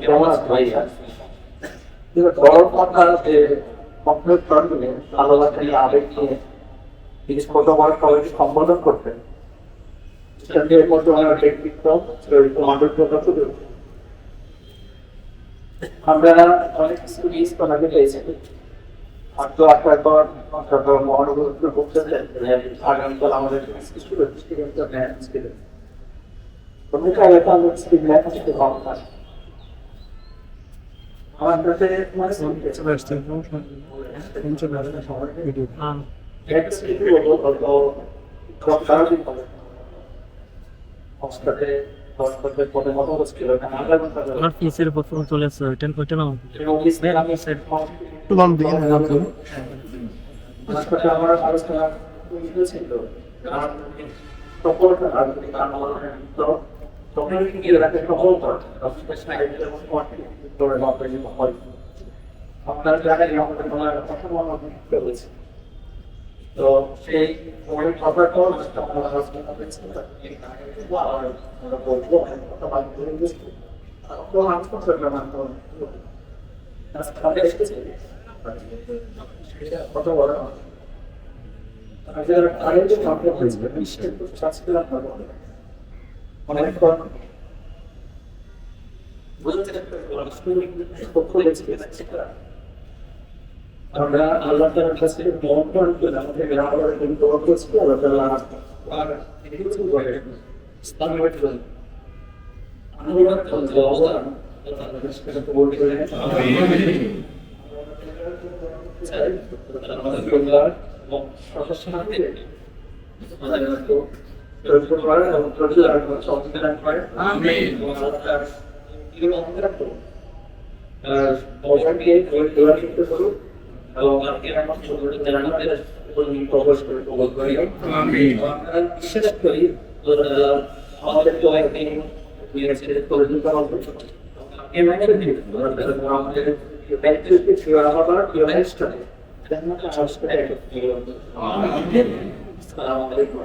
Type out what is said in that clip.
কেমন আছে ভাইয়া গরম কথা যে কমপ্লিট করবে ভালোবাসা নিয়ে আবেগ নিয়ে বিশেষ ছোট বড় সবাইকে সম্বোধন করতেন সেটা দিয়ে মধ্যে আমার ব্যক্তিত্ব চরিত্র মাধুর্যতা ফুটে ওঠে। আমরা অনেক কিছু মিস করাকে পেয়েছি হয়তো আসার পর অন্তত মহানগর বলতেছেন যে আগামীকাল আমাদের কিছু স্টুডেন্ট ম্যাথ স্টুডেন্ট ভূমিকা এটা আমরা স্টুডেন্ট আসতে কম থাকে আমার কাছে চলে আসছে চলে আসছে ভিডিও উপর ফোন চলে আসছে ওইটা ওইটা না আমি সেট একটু ছিল। কারণ আর কারণ আমার তো তখন কি রাখে সকল কর ধরে মাপে হয়। আপনার জায়গায় আমাদের তোমার কথা মনে হয়েছে তো সেই অনেক খবর পর আমার হাসপাতাল আর আমরা বলব কথা বাদ করে দিয়েছি তো হাসপাতাল না তো হাসপাতালে এসেছে কত বড় আমাদের আরেকটা সম্পর্ক হয়েছে বিশ্বের শাস্ত্র অনেক আমরা আল্লাহ তাআলার কাছে মহব্বত করে আমাদের গ্রামের জন্য দোয়া করছি আল্লাহ তাআলা আর এই কিছু করে ইসলাম হচ্ছে আমরা তো দোয়া আল্লাহ তাআলার কাছে কবুল করে আমিন আমাদের পরিবার এবং সদস্যদের বিশ্বাস করি আমাদের তো একদিন আমাদের ব্যক্তিত্ব ছিল আমার ইউনেস্টারে Then what I was saying, um, Assalamu alaikum.